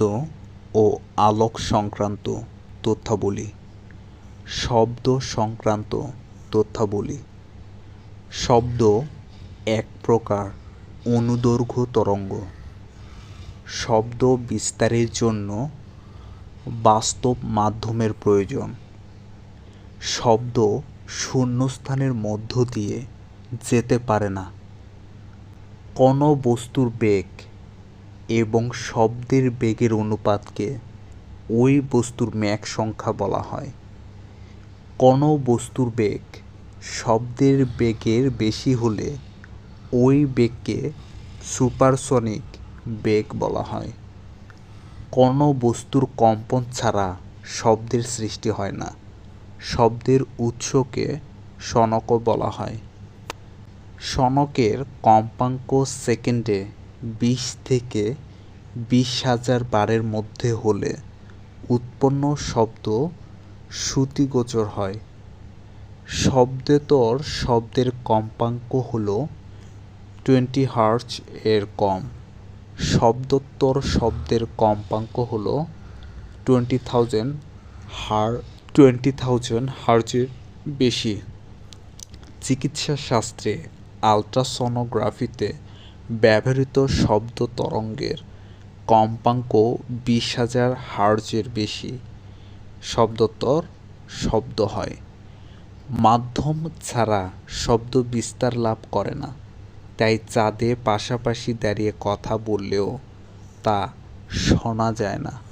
শব্দ ও আলোক সংক্রান্ত তথ্যাবলী। শব্দ সংক্রান্ত তথ্যাবলী। শব্দ এক প্রকার অনুদৈর্ঘ্য তরঙ্গ। শব্দ বিস্তারের জন্য বাস্তব মাধ্যমের প্রয়োজন। শব্দ শূন্যস্থানের মধ্য দিয়ে যেতে পারে না। কোনো বস্তুর বেগ এবং শব্দের বেগের অনুপাতকে ওই বস্তুর ম্যাক সংখ্যা বলা হয়। কোনো বস্তুর বেগ শব্দের বেগের বেশি হলে ওই বেগকে সুপারসনিক বেগ বলা হয়। কোনো বস্তুর কম্পন ছাড়া শব্দের সৃষ্টি হয় না। শব্দের উৎসকে সনকও বলা হয়। সনকের কম্পাঙ্ক সেকেন্ডে বিশ থেকে বিশ হাজার বারের মধ্যে হলে উৎপন্ন শব্দ শ্রুতিগোচর হয়। শব্দেতর শব্দের কম্পাঙ্ক হল টোয়েন্টি হার্জ এর কম। শব্দোত্তর শব্দের কম্পাঙ্ক হল টোয়েন্টি থাউজেন্ড হার, টোয়েন্টি থাউজেন্ড হার্জের বেশি। চিকিৎসা শাস্ত্রে আলট্রাসনোগ্রাফিতে ব্যবহৃত শব্দ তরঙ্গের কম্পাঙ্ক বিশ হাজার হার্জের বেশি। শব্দতর শব্দ হয়। মাধ্যম ছাড়া শব্দ বিস্তার লাভ করে না। তাই চাঁদে পাশাপাশি দাঁড়িয়ে কথা বললেও তা শোনা যায় না।